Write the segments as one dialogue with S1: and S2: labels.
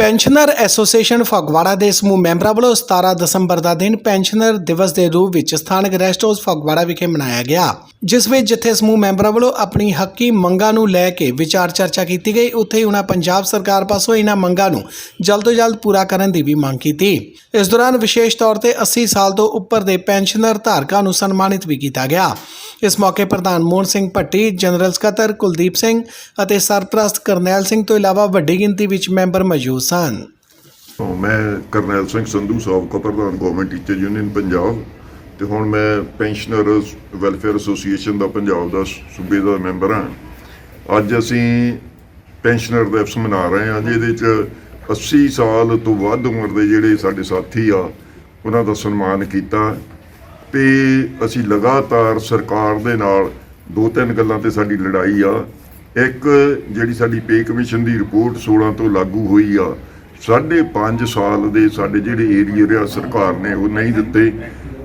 S1: Pensioner association Phagwara ਦੇ ਸਮੂਹ ਮੈਂਬਰਾਂ ਵੱਲੋਂ 17 ਦਸੰਬਰ ਦਾ ਦਿਨ ਪੈਨਸ਼ਨਰ ਦਿਵਸ ਦੇ ਰੂਪ ਵਿੱਚ ਸਥਾਨਕ ਰੈਸਟ ਹਾਊਸ ਫਗਵਾੜਾ ਵਿਖੇ ਮਨਾਇਆ ਗਿਆ। ਜਿਸ ਵਿੱਚ ਜਿੱਥੇ ਸਮੂਹ ਮੈਂਬਰਾਂ ਵੱਲੋਂ ਆਪਣੀ ਹੱਕੀ ਮੰਗਾਂ ਨੂੰ ਲੈ ਕੇ ਵਿਚਾਰ ਚਰਚਾ ਕੀਤੀ ਗਈ, ਉੱਥੇ ਹੀ ਉਹਨਾਂ ਪੰਜਾਬ ਸਰਕਾਰ ਪਾਸੋਂ ਇਹਨਾਂ ਮੰਗਾਂ ਨੂੰ ਜਲਦ ਤੋਂ ਜਲਦ ਪੂਰਾ ਕਰਨ ਦੀ ਵੀ ਮੰਗ ਕੀਤੀ। ਇਸ ਦੌਰਾਨ ਵਿਸ਼ੇਸ਼ ਤੌਰ ਤੇ 80 ਸਾਲ ਤੋਂ ਉੱਪਰ ਦੇ ਪੈਨਸ਼ਨਰ ਧਾਰਕਾਂ ਨੂੰ ਸਨਮਾਨਿਤ ਵੀ ਕੀਤਾ ਗਿਆ। ਇਸ ਮੌਕੇ ਪ੍ਰਧਾਨ ਮੋਹਨ ਸਿੰਘ ਭੱਟੀ, ਜਨਰਲ ਸਕੱਤਰ ਕੁਲਦੀਪ ਸਿੰਘ ਅਤੇ ਸਰਪ੍ਰਸਤ ਕਰਨੈਲ ਸਿੰਘ ਤੋਂ ਇਲਾਵਾ ਵੱਡੀ ਗਿਣਤੀ ਵਿੱਚ ਮੈਂਬਰ ਮੌਜੂਦ ਸਨ
S2: ਮੈਂ ਕਰਨੈਲ ਸਿੰਘ ਸੰਧੂ ਸਾਬਕਾ ਪ੍ਰਧਾਨ ਗਵਰਨਮੈਂਟ ਟੀਚਰ ਯੂਨੀਅਨ ਪੰਜਾਬ। ਤੇ ਹੁਣ ਮੈਂ ਪੈਨਸ਼ਨਰਸ ਵੈਲਫੇਅਰ ਐਸੋਸੀਏਸ਼ਨ ਦਾ ਪੰਜਾਬ ਦਾ ਸੂਬੇ ਦਾ ਮੈਂਬਰ ਹਾਂ। ਅੱਜ ਅਸੀਂ ਪੈਨਸ਼ਨਰ ਦਿਵਸ ਮਨਾ ਰਹੇ ਹਾਂ, ਜਿਹਦੇ ਚ 80 ਸਾਲ ਤੋਂ ਵੱਧ ਉਮਰ ਦੇ ਜਿਹੜੇ ਸਾਡੇ ਸਾਥੀ ਆ, ਉਹਨਾਂ ਦਾ ਸਨਮਾਨ ਕੀਤਾ। ਤੇ ਅਸੀਂ ਲਗਾਤਾਰ ਸਰਕਾਰ ਦੇ ਨਾਲ ਦੋ ਤਿੰਨ ਗੱਲਾਂ ਤੇ ਸਾਡੀ ਲੜਾਈ ਆ। ਇੱਕ ਜਿਹੜੀ ਸਾਡੀ ਪੇ ਕਮਿਸ਼ਨ ਦੀ ਰਿਪੋਰਟ 16 ਤੋਂ ਲਾਗੂ ਹੋਈ ਆ, ਸਾਢੇ ਪੰਜ ਸਾਲ ਦੇ ਸਾਡੇ ਜਿਹੜੇ ਏਰੀਅਰ ਆ, ਸਰਕਾਰ ਨੇ ਉਹ ਨਹੀਂ ਦਿੱਤੇ।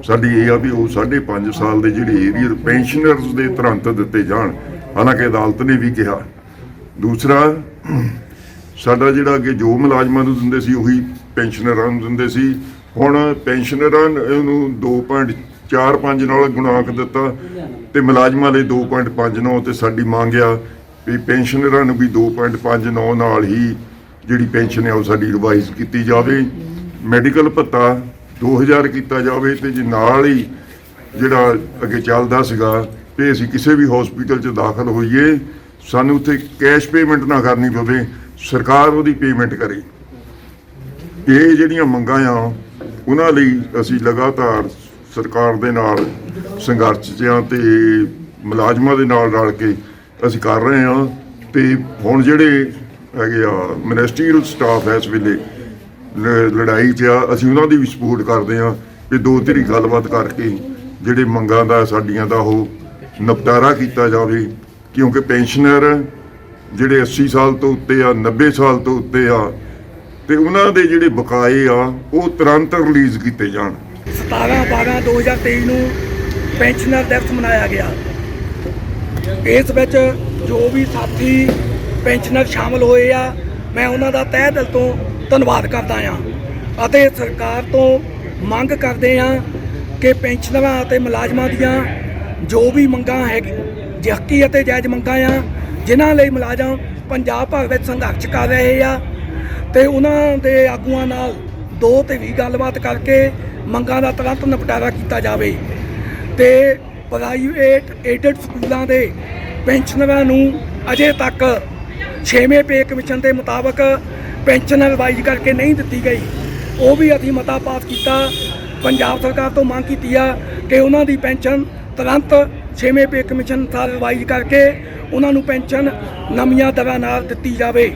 S2: ਸਾਡੀ ਇਹ ਆ ਵੀ ਉਹ ਸਾਢੇ ਪੰਜ ਸਾਲ ਦੇ ਜਿਹੜੇ ਏਰੀਅਰ ਪੈਨਸ਼ਨਰਸ ਦੇ ਤੁਰੰਤ ਦਿੱਤੇ ਜਾਣ। ਹਾਲਾਂਕਿ ਅਦਾਲਤ ਨੇ ਵੀ ਕਿਹਾ। ਦੂਸਰਾ, ਸਾਡਾ ਜਿਹੜਾ ਅੱਗੇ ਜੋ ਮੁਲਾਜ਼ਮਾਂ ਨੂੰ ਦਿੰਦੇ ਸੀ, ਉਹੀ ਪੈਨਸ਼ਨਰਾਂ ਨੂੰ ਦਿੰਦੇ ਸੀ। ਹੁਣ ਪੈਨਸ਼ਨਰਾਂ ਨੂੰ 2.45 ਨਾਲ ਗੁਣਾਕ ਦਿੱਤਾ ਤੇ ਮੁਲਾਜ਼ਮਾਂ ਲਈ 2.59 ਤੇ ਸਾਡੀ ਮੰਗ ਆ ਵੀ ਪੈਨਸ਼ਨਰਾਂ ਨੂੰ ਵੀ 2.59 ਨਾਲ ਹੀ ਜਿਹੜੀ ਪੈਨਸ਼ਨ ਹੈ ਉਹ ਸਾਡੀ ਰਿਵਾਈਜ਼ ਕੀਤੀ ਜਾਵੇ। ਮੈਡੀਕਲ ਭੱਤਾ 2000 ਕੀਤਾ ਜਾਵੇ ਤੇ ਜੇ ਨਾਲ ਹੀ ਜਿਹੜਾ ਅੱਗੇ ਚੱਲਦਾ ਸੀਗਾ ਤੇ ਅਸੀਂ ਕਿਸੇ ਵੀ ਹਸਪੀਟਲ 'ਚ ਦਾਖਲ ਹੋਈਏ, ਸਾਨੂੰ ਉੱਥੇ ਕੈਸ਼ ਪੇਮੈਂਟ ਨਾ ਕਰਨੀ ਪਵੇ, ਸਰਕਾਰ ਉਹਦੀ ਪੇਮੈਂਟ ਕਰੇ। ਇਹ ਜਿਹੜੀਆਂ ਮੰਗਾਂ ਆ, ਉਹਨਾਂ ਲਈ ਅਸੀਂ ਲਗਾਤਾਰ ਸਰਕਾਰ ਦੇ ਨਾਲ ਸੰਘਰਸ਼ 'ਚ ਆ ਤੇ ਮੁਲਾਜ਼ਮਾਂ ਦੇ ਨਾਲ ਰਲ ਕੇ ਅਸੀਂ ਕਰ ਰਹੇ ਹਾਂ ਤੇ ਹੁਣ ਜਿਹੜੇ ਹੈਗੇ ਆ ਮਿਨਿਸਟਰੀਅਲ ਸਟਾਫ ਇਸ ਵੇਲੇ ਲੜਾਈ 'ਚ ਆ, ਅਸੀਂ ਉਹਨਾਂ ਦੀ ਵੀ ਸਪੋਰਟ ਕਰਦੇ ਆ ਵੀ ਦੋ ਤੇਰੀ ਗੱਲਬਾਤ ਕਰਕੇ ਜਿਹੜੇ ਮੰਗਾਂ ਦਾ, ਸਾਡੀਆਂ ਦਾ ਉਹ ਨਿਪਟਾਰਾ ਕੀਤਾ ਜਾਵੇ, ਕਿਉਂਕਿ ਪੈਨਸ਼ਨਰ ਜਿਹੜੇ 80 ਸਾਲ ਤੋਂ ਉੱਤੇ ਆ 90 ਸਾਲ ਤੋਂ ਉੱਤੇ ਆ, ਤੇ ਉਹਨਾਂ ਦੇ ਜਿਹੜੇ ਬਕਾਏ ਆ, ਉਹ ਤੁਰੰਤ ਰਿਲੀਜ਼ ਕੀਤੇ ਜਾਣ।
S3: 17 12 2023 ਨੂੰ ਪੈਨਸ਼ਨਰ ਦਿਵਸ ਮਨਾਇਆ ਗਿਆ। ਇਸ ਵਿੱਚ ਜੋ ਵੀ ਸਾਥੀ ਪੈਨਸ਼ਨਰ ਸ਼ਾਮਲ ਹੋਏ ਆ, ਮੈਂ ਉਹਨਾਂ ਦਾ ਤਹਿ ਦਿਲ ਤੋਂ ਧੰਨਵਾਦ ਕਰਦਾ ਆ ਅਤੇ ਸਰਕਾਰ ਤੋਂ ਮੰਗ ਕਰਦੇ ਆ ਕਿ ਪੈਨਸ਼ਨਰਾਂ ਅਤੇ ਮੁਲਾਜ਼ਮਾਂ ਦੀਆਂ ਜੋ ਵੀ ਮੰਗਾਂ ਹੈ ਹੱਕੀ ਅਤੇ ਜਾਇਜ਼ ਮੰਗਾਂ ਆ, ਜਿਨ੍ਹਾਂ ਲਈ ਮੁਲਾਜ਼ਮ ਪੰਜਾਬ ਭਰ ਵਿੱਚ ਸੰਘਰਸ਼ ਕਰ ਰਹੇ ਆ ਤੇ ਉਹਨਾਂ ਦੇ ਆਗੂਆਂ ਨਾਲ ਦੋ ਤੇ ਵੀ ਗੱਲਬਾਤ ਕਰਕੇ ਮੰਗਾਂ ਦਾ ਤੁਰੰਤ ਨਿਪਟਾਰਾ ਕੀਤਾ ਜਾਵੇ ਤੇ ਪ੍ਰਾਈਵੇਟ ਏਡਡ ਸਕੂਲਾਂ ਦੇ ਪੈਨਸ਼ਨਰਾਂ ਨੂੰ ਅਜੇ ਤੱਕ 6ਵੇਂ ਪੇ ਕਮਿਸ਼ਨ ਦੇ ਮੁਤਾਬਕ ਪੈਨਸ਼ਨ ਰਿਵਾਈਜ਼ ਕਰਕੇ ਨਹੀਂ ਦਿੱਤੀ ਗਈ। ਉਹ ਵੀ ਅਸੀਂ ਮਤਾ ਪਾਸ ਕੀਤਾ। ਪੰਜਾਬ ਸਰਕਾਰ ਤੋਂ ਮੰਗ ਕੀਤੀ ਆ ਕਿ ਉਹਨਾਂ ਦੀ ਪੈਨਸ਼ਨ ਤੁਰੰਤ 6ਵੇਂ ਪੇ ਕਮਿਸ਼ਨ ਅਨੁਸਾਰ ਰਿਵਾਈਜ਼ ਕਰਕੇ ਉਹਨਾਂ ਨੂੰ ਪੈਨਸ਼ਨ ਨਵੀਆਂ ਦਰਾਂ ਨਾਲ ਦਿੱਤੀ ਜਾਵੇ।